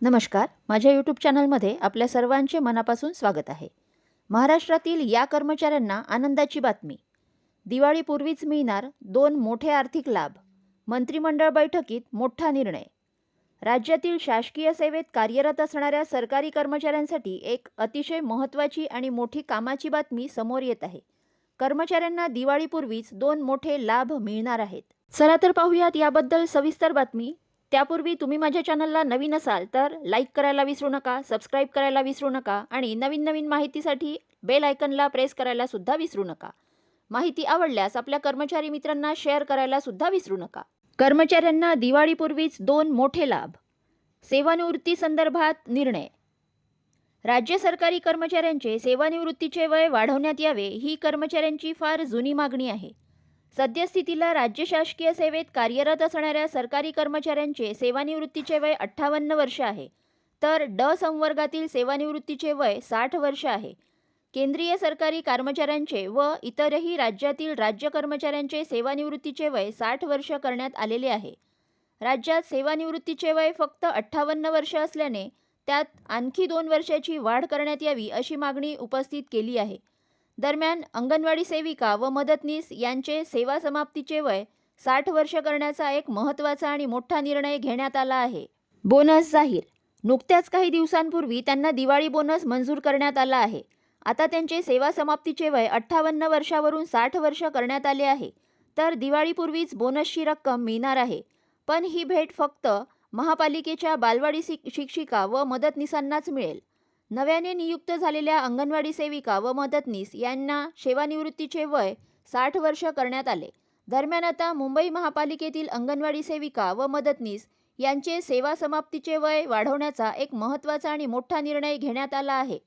नमस्कार. माझ्या यूट्यूब चॅनलमध्ये आपल्या सर्वांचे मनापासून स्वागत आहे. महाराष्ट्रातील या कर्मचाऱ्यांना आनंदाची बातमी. दिवाळीपूर्वीच मिळणार दोन मोठे आर्थिक लाभ. मंत्रिमंडळ बैठकीत मोठा निर्णय. राज्यातील शासकीय सेवेत कार्यरत असणाऱ्या सरकारी कर्मचाऱ्यांसाठी एक अतिशय महत्त्वाची आणि मोठी कामाची बातमी समोर येत आहे. कर्मचाऱ्यांना दिवाळीपूर्वीच दोन मोठे लाभ मिळणार आहेत. चला तर पाहूयात याबद्दल सविस्तर बातमी. त्यापूर्वी तुम्ही माझ्या चॅनलला नवीन असाल तर लाईक करायला विसरू नका सबस्क्राईब करायला विसरू नका आणि नवीन नवीन माहितीसाठी बेल आयकनला प्रेस करायला सुद्धा विसरू नका. माहिती आवडल्यास आपल्या कर्मचारी मित्रांना शेअर करायला सुद्धा विसरू नका. कर्मचाऱ्यांना दिवाळीपूर्वीच दोन मोठे लाभ. सेवानिवृत्ती संदर्भात निर्णय. राज्य सरकारी कर्मचाऱ्यांचे सेवानिवृत्तीचे वय वाढवण्यात यावे ही कर्मचाऱ्यांची फार जुनी मागणी आहे. सद्यस्थितीला राज्य शासकीय सेवेत कार्यरत असणाऱ्या सरकारी कर्मचाऱ्यांचे सेवानिवृत्तीचे वय अठ्ठावन्न वर्ष आहे. तर ड संवर्गातील सेवानिवृत्तीचे वय साठ वर्ष आहे. केंद्रीय सरकारी कर्मचाऱ्यांचे व इतरही राज्यातील राज्य कर्मचाऱ्यांचे सेवानिवृत्तीचे वय साठ वर्ष करण्यात आलेले आहे. राज्यात सेवानिवृत्तीचे वय फक्त अठ्ठावन्न वर्ष असल्याने त्यात आणखी दोन वर्षाची वाढ करण्यात यावी अशी मागणी उपस्थित केली आहे. दरम्यान अंगणवाडी सेविका व मदतनीस यांचे सेवा समाप्तीचे वय साठ वर्ष करण्याचा एक महत्त्वाचा आणि मोठा निर्णय घेण्यात आला आहे. बोनस जाहीर. नुकत्याच काही दिवसांपूर्वी त्यांना दिवाळी बोनस मंजूर करण्यात आला आहे. आता त्यांचे सेवा समाप्तीचे वय अठ्ठावन्न वर्षावरून साठ वर्ष करण्यात आले आहे. तर दिवाळीपूर्वीच बोनसची रक्कम मिळणार आहे. पण ही भेट फक्त महापालिकेच्या बालवाडी शिक्षिका व मदतनीसांनाच मिळेल. नव्याने नियुक्त झालेल्या अंगणवाडी सेविका व मदतनीस यांना सेवानिवृत्तीचे वय साठ वर्ष करण्यात आले. दरम्यान आता मुंबई महापालिकेतील अंगणवाडी सेविका व मदतनीस यांचे सेवा समाप्तीचे वय वाढवण्याचा एक महत्त्वाचा आणि मोठा निर्णय घेण्यात आला आहे.